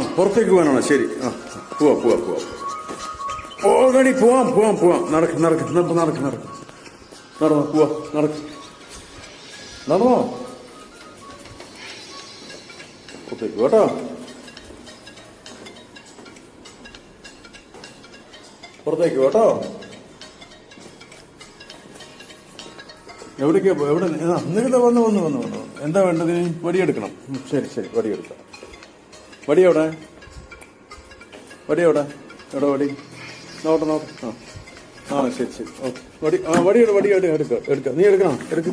പുറത്തേക്ക് പോകാനാണോ? ശരി. ആ പോവാ പോവാ പോവാ. ഓൾറെഡി പോവാം പോവാം പോവാം. നടക്ക് നടക്ക് നടക്ക് നടക്ക് നടക്ക്. നടന്നോ പോവാ നടക്ക്. നടന്നോ? പുറത്തേക്ക് കേട്ടോ. പുറത്തേക്ക് കേട്ടോ. എവിടേക്കാ എവിടെ? നിങ്ങളുടെ വന്ന് വന്ന് വന്ന് വന്ന്. എന്താ വേണ്ടത്? വടിയെടുക്കണം. ശരി ശരി വടിയെടുക്കാം. വടി എവിടെ? വടി എവിടെ? എവിടെ വടി? നോട്ടെ നോട്ടെ ആ. ആ ശരി ശരി. ഓക്കെ. വടി ആ വടി എടു വടി എവിടെ എടുക്ക എടുക്ക. നീ എടുക്കണം? എടുക്ക.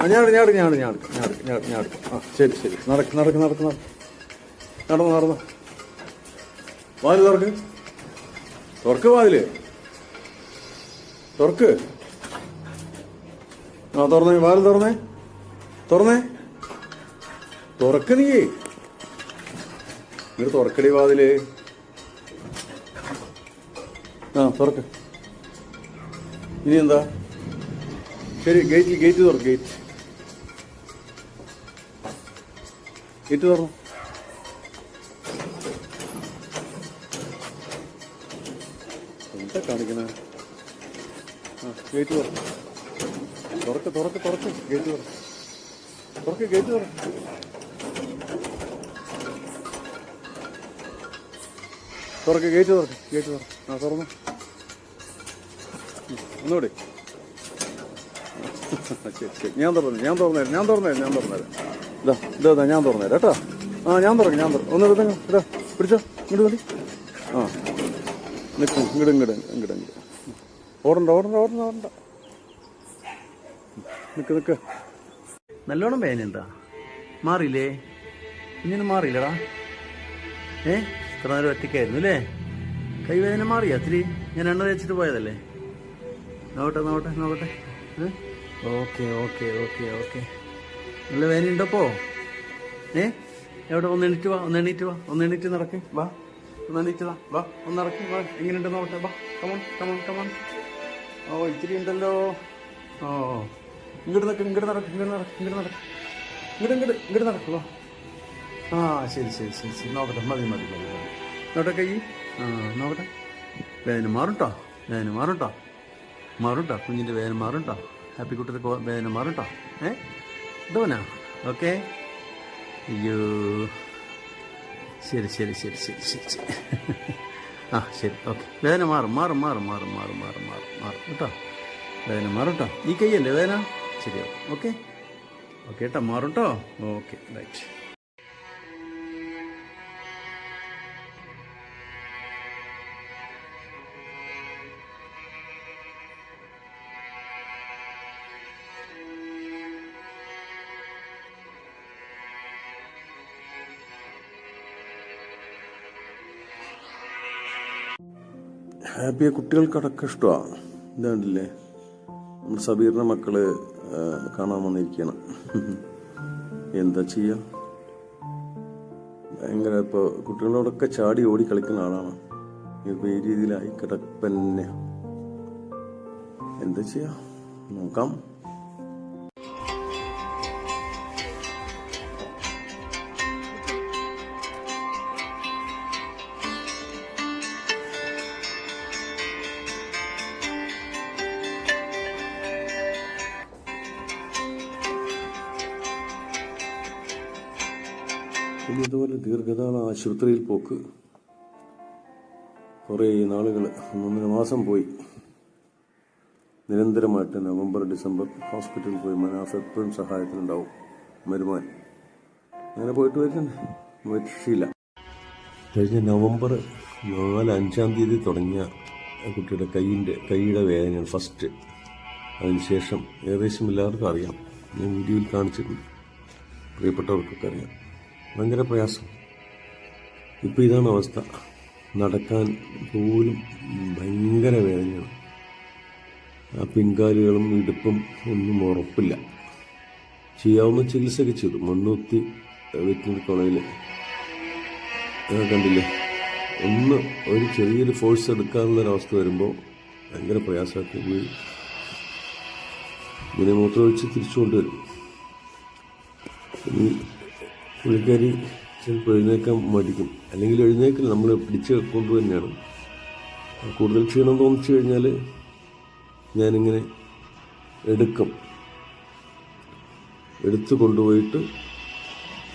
ആ ഞാൻ ഞാൻ ഞാൻ ഞാൻ ഞാൻ ഞാൻ ഞാൻ ആ ശരി ശരി. നടക്ക് നടക്ക് നടക്ക് നടക്ക്. നടന്നു നടന്നു. വാതിൽ തുറക്ക്. തുറക്ക് വാതിൽ. തുറക്ക്. ആ തുറന്നേ വാതിൽ തുറന്നേ. തുറന്നേ. തുറക്ക് നീ. ഇങ്ങോട്ട് തുറക്കടി വാതിൽ. ആ തുറക്ക്. ഇനി എന്താ ശരി ഗേറ്റ് ഗേറ്റ് തുറക്ക് ഗേറ്റ് ഗേറ്റ് തുറന്നു? എന്താ കാണിക്കണേ? ആ ഗേറ്റ് തുറക്ക്. തുറക്ക് തുറക്ക് തുറക്ക്. ഗേറ്റ് തുറക്ക്. തുറക്ക് ഗേറ്റ് തുറക്ക്. തുറക്ക് ഗേറ്റ് തുറക്ക് ഗേറ്റ് തുറക്ക്. ആ തുറന്നു. ഒന്നുകൂടി. ഞാൻ തുറന്നു ഞാൻ തുറന്നേരം ഞാൻ തുറന്നേരം ഞാൻ തുറന്നേരം ഇതാ ഇതാ ഞാൻ തുറന്നേരം കേട്ടോ. ആ ഞാൻ തുറക്കും ഞാൻ തുറക്കും. ഒന്ന് എടുത്തങ്ങ് ഇതാ പിടിച്ചോ. ഇങ്ങോട്ട് മതി ആ നിൽക്കും ഇങ്ങോട്ട് ഇങ്ങോട്ട് ഇങ്ങോട്ട് ഇങ്ങോട്ട്. ഓടണ്ട ഓടണ്ട ഓടണ്ട ഓടണ്ട. നിക്ക് നിക്ക്. നല്ലോണം വേനെന്താ മാറിയില്ലേ? ഇങ്ങനെ മാറിയില്ലടാ. ഏ? ഇത്ര നേരം ഒറ്റയ്ക്കായിരുന്നു അല്ലേ? കൈവേദന മാറി അത്തിരി ഞാൻ എണ്ണ തേച്ചിട്ട് പോയതല്ലേ? നോക്കട്ടെ നോക്കട്ടെ നോക്കട്ടെ. Okay okay okay okay. നല്ല വേദന ഉണ്ടപ്പോ ഏ? എവിടെ? ഒന്ന് എണീറ്റ് വാ ഒന്ന് എണീറ്റ് വാ ഒന്ന് എണീറ്റ് നടക്ക്. വാ ഒന്ന് എണീറ്റ് വാ വാ ഒന്ന് നടക്ക്. വാ എങ്ങനെയുണ്ട് നോക്കട്ടെ. വാ കമോൺ കമോൺ കമോൺ ഓ ഇത്തിരി ഉണ്ടല്ലോ. ഓ ഇങ്ങോട്ട് നടക്ക് ഇങ്ങോട്ട് നടക്ക് ഇങ്ങോട്ട് നടക്ക് ഇങ്ങോട്ട് നടക്ക്. ഇങ്ങോട്ട് ഇങ്ങോട്ട് ഇങ്ങോട്ട് നടക്കുവാ ആ ശരി ശരി ശരി ശരി. നോക്കട്ടെ മതി മതി മതി. നോട്ടെ കൈ. ആ നോക്കട്ടെ. വേദന മാറുട്ടോ വേദന മാറുട്ടോ. മാറുട്ടോ കുഞ്ഞിന്റെ വേദന മാറുട്ടോ. ഹാപ്പി കുട്ടിയുടെ വേദന മാറുട്ടോ. ഏ? ഇതോനാ ഓക്കെ. അയ്യോ. ശരി ശരി ശരി ശരി ശരി ശരി. ആ ശരി ഓക്കെ. വേദന മാറും മാറും മാറും മാറും മാറും മാറും മാറും മാറും. കേട്ടോ? വേദന മാറും കേട്ടോ ഈ കൈയല്ലേ വേദന? ശരിയാവും ഓക്കെ. ഓക്കെ കേട്ടോ? മാറും കേട്ടോ ഓക്കെ റൈറ്റ്. ഹാപ്പിയെ കുട്ടികൾക്കടക്കം ഇഷ്ടമാണ് ഇതാണ്ടില്ലേ നമ്മുടെ സബീറിന്റെ മക്കൾ കാണാൻ വന്നിരിക്കണം എന്താ ചെയ്യുക ഭയങ്കര ഇപ്പൊ കുട്ടികളോടൊക്കെ ചാടി ഓടി കളിക്കുന്ന ആളാണ്. ഇപ്പൊ ഈ രീതിയിലായി കിടപ്പന്നെ എന്താ ചെയ്യാം? നോക്കാം. പിന്നെ ഇതുപോലെ ദീർഘകാല ആശുപത്രിയിൽ പോക്ക്. കുറേ നാളുകൾ ഒന്നൊന്നര മാസം പോയി. നിരന്തരമായിട്ട് നവംബർ ഡിസംബർ ഹോസ്പിറ്റലിൽ പോയി മനാഫ് എപ്പോഴും സഹായത്തിനുണ്ടാവും. മരുമാൻ. അങ്ങനെ പോയിട്ട് വരുന്നുണ്ട്. രക്ഷയില്ല കഴിഞ്ഞ നവംബർ നാല് അഞ്ചാം തീയതി തുടങ്ങിയ കുട്ടിയുടെ കൈയിന്റെ കൈയുടെ വേദന ഫസ്റ്റ്. അതിനുശേഷം ഏകദേശം എല്ലാവർക്കും അറിയാം. ഞാൻ വീഡിയോയിൽ കാണിച്ചിട്ടുണ്ട്. പ്രിയപ്പെട്ടവർക്കൊക്കെ അറിയാം. ഭയങ്കര പ്രയാസം. ഇപ്പോൾ ഇതാണ് അവസ്ഥ. നടക്കാൻ പോലും ഭയങ്കര വേദനയാണ്. ആ പിൻകാലുകളും ഇടുപ്പും ഒന്നും ഉറപ്പില്ല. ചെയ്യാവുന്ന ചികിത്സയൊക്കെ ചെയ്തു. മണ്ണുത്തി വെറ്റിനറി കോളേജിൽ കണ്ടില്ലേ? ഒന്ന് ഒരു ചെറിയൊരു ഫോഴ്സ് എടുക്കാനുള്ളൊരവസ്ഥ വരുമ്പോൾ ഭയങ്കര പ്രയാസമാക്കി പോയി. ഇതിനെ മൂത്രമൊഴിച്ച് തിരിച്ചു കൊണ്ടുവരും ഈ പുള്ളിക്കാരി ചിലപ്പോൾ എഴുന്നേക്കാൻ മടിക്കും. അല്ലെങ്കിൽ എഴുന്നേക്കില്ല നമ്മൾ പിടിച്ച് കൊണ്ട് തന്നെയാണ്. കൂടുതൽ ക്ഷീണം തോന്നിച്ചു കഴിഞ്ഞാൽ ഞാനിങ്ങനെ എടുക്കും. എടുത്ത് കൊണ്ടുപോയിട്ട്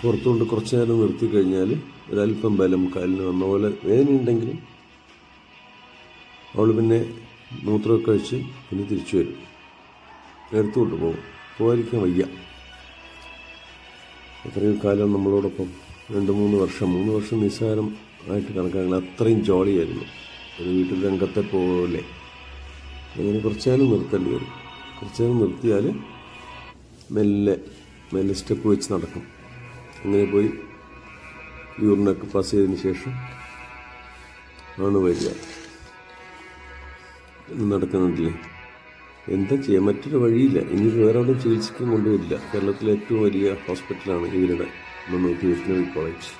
പുറത്തുകൊണ്ട് കുറച്ച് നേരം നിർത്തി കഴിഞ്ഞാൽ ഒരല്പം ബലം കാലിന് വന്ന പോലെ വേദനയുണ്ടെങ്കിലും അവൾ പിന്നെ മൂത്രമൊക്കെ കഴിച്ച് പിന്നെ തിരിച്ചു വരും. എടുത്തുകൊണ്ട് പോകും പോകാതിരിക്കാൻ വയ്യ. അത്രയും കാലം നമ്മളോടൊപ്പം രണ്ട് മൂന്ന് വർഷം മൂന്ന് വർഷം നിസ്സാരം ആയിട്ട് കണക്കാക്കണം അത്രയും ജോളിയായിരുന്നു. ഒരു വീട്ടിൽ രംഗത്തെ പോലെ. അങ്ങനെ കുറച്ചാലും നിർത്തേണ്ടി വരും. കുറച്ച് നേരം നിർത്തിയാൽ മെല്ലെ മെല്ലെ സ്റ്റെപ്പ് വെച്ച് നടക്കും. അങ്ങനെ പോയി യൂറിനൊക്കെ പാസ് ചെയ്തതിന് ശേഷം ആണ് വരിക. നടക്കുന്നുണ്ടല്ലേ? എന്താ ചെയ്യാൻ മറ്റൊരു വഴിയില്ല. ഇനി വേറെ അവിടെ ചികിത്സിക്കാൻ കൊണ്ടുവരില്ല. കേരളത്തിലെ ഏറ്റവും വലിയ ഹോസ്പിറ്റലാണ് ഇവരുടെ മുന്നൂറ്റി വെറ്റിനറി കോളേജ്.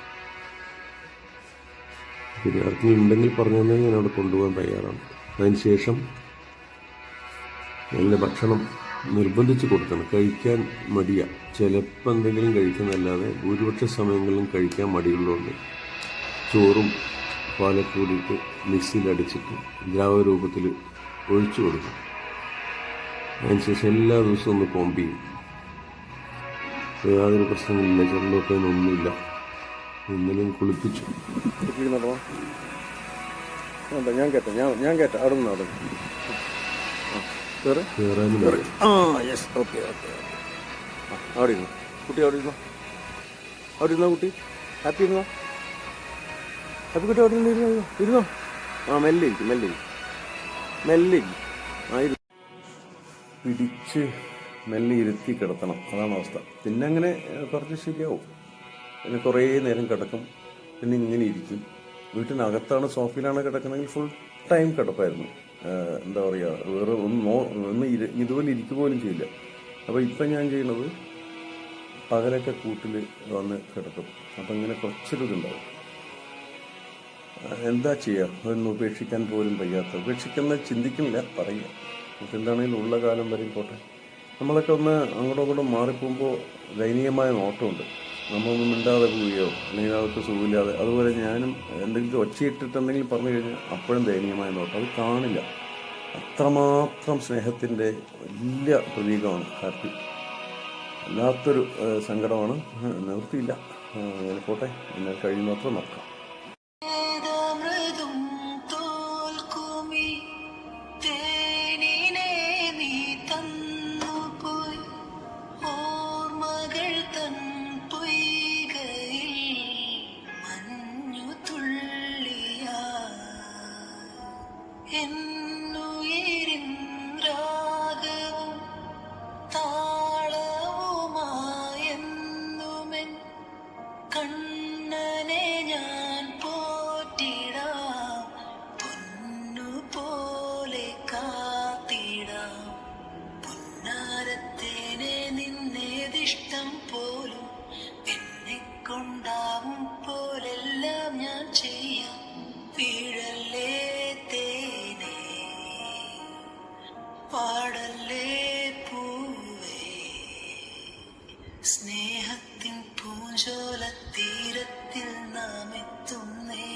പിന്നെ ആർക്കെങ്കിലും ഉണ്ടെങ്കിൽ പറഞ്ഞു തന്നെ ഞാൻ അവിടെ കൊണ്ടുപോകാൻ തയ്യാറാണ്. അതിന് ശേഷം നല്ല ഭക്ഷണം നിർബന്ധിച്ച് കൊടുക്കണം. കഴിക്കാൻ മടിയ. ചിലപ്പോൾ എന്തെങ്കിലും കഴിക്കുന്നതല്ലാതെ ഭൂരിപക്ഷ സമയങ്ങളിലും കഴിക്കാൻ മടിയുള്ളതുകൊണ്ട് ചോറും പാലൊക്കെ കൂടിയിട്ട് മിക്സിയിൽ അടിച്ചിട്ട് ദ്രാവക രൂപത്തിൽ ഒഴിച്ചു കൊടുക്കും. അതിനുശേഷം എല്ലാ ദിവസവും ഒന്ന് കോമ്പ് ചെയ്യും. യാതൊരു പ്രശ്നങ്ങളില്ല ചെറുതൊക്കെ ഒന്നുമില്ല. ഇന്നലെയും കുളിപ്പിച്ചു. ഞാൻ കേട്ടോ ഞാൻ ഞാൻ കേട്ടോ അവിടെ നിന്ന് അവിടെ അവിടെ ഇരുന്നു. കുട്ടി അവിടെ ഇരുന്നോ? അവിടെ ഇരുന്നോ കുട്ടി? ഹാപ്പി ഇരുന്നോ? ഹാപ്പി കുട്ടി അവിടെ ഇരുന്നോ ഇരുന്നോ? ഇരുന്നോ? ആ മെല്ലെ ഇരിക്കും മെല്ലെ ഇരിക്കും. മെല്ലെ ഇരിക്കും. ആ പിടിച്ച് മെല്ലെ ഇരുത്തി കിടത്തണം. അതാണ് അവസ്ഥ. പിന്നെ അങ്ങനെ കുറച്ച് ശരിയാവും. പിന്നെ കുറേ നേരം കിടക്കും. പിന്നെ ഇങ്ങനെ ഇരിക്കും. വീട്ടിനകത്താണ് സോഫയിലാണ് കിടക്കണമെങ്കിൽ ഫുൾ ടൈം കിടപ്പായിരുന്നു. എന്താ പറയുക വേറെ ഒന്ന് നോ ഒന്ന് ഇതുപോലെ ഇരിക്കുക പോലും ചെയ്യില്ല. അപ്പോൾ ഇപ്പം ഞാൻ ചെയ്യണത് പകലൊക്കെ കൂട്ടിൽ വന്ന് കിടക്കും. അപ്പം ഇങ്ങനെ കുറച്ചൊരു ഇതുണ്ടാവും എന്താ ചെയ്യുക അതൊന്നും ഉപേക്ഷിക്കാൻ പോലും വയ്യാത്ത. ഉപേക്ഷിക്കുന്ന ചിന്തിക്കുന്നില്ല പറയുക എന്താണെങ്കിലും ഉള്ള കാലം വരെയും പോട്ടെ. നമ്മളൊക്കെ ഒന്ന് അങ്ങോട്ടും അങ്ങോട്ടും മാറിപ്പോകുമ്പോൾ ദയനീയമായ നോട്ടമുണ്ട്. നമ്മളൊന്നും മിണ്ടാതെ പോവുകയോ അല്ലെങ്കിൽ അവർക്ക് സുഖമില്ലാതെ അതുപോലെ ഞാനും എന്തെങ്കിലും ഒച്ചയിട്ടിട്ട് പറഞ്ഞു കഴിഞ്ഞാൽ അപ്പോഴും ദയനീയമായ നോട്ടം. അത് കാണില്ല. അത്രമാത്രം സ്നേഹത്തിന്റെ വലിയ പ്രതീകമാണ് ഹാപ്പി. വല്ലാത്തൊരു സങ്കടമാണ്. നിവൃത്തിയില്ല. അങ്ങനെ പോട്ടെ. എന്നാൽ കഴിയുന്നത്ര നോക്കാം സ്നേഹത്തിൻ പൂഞ്ചോല തീരത്തിൽ നാം എത്തുന്നേ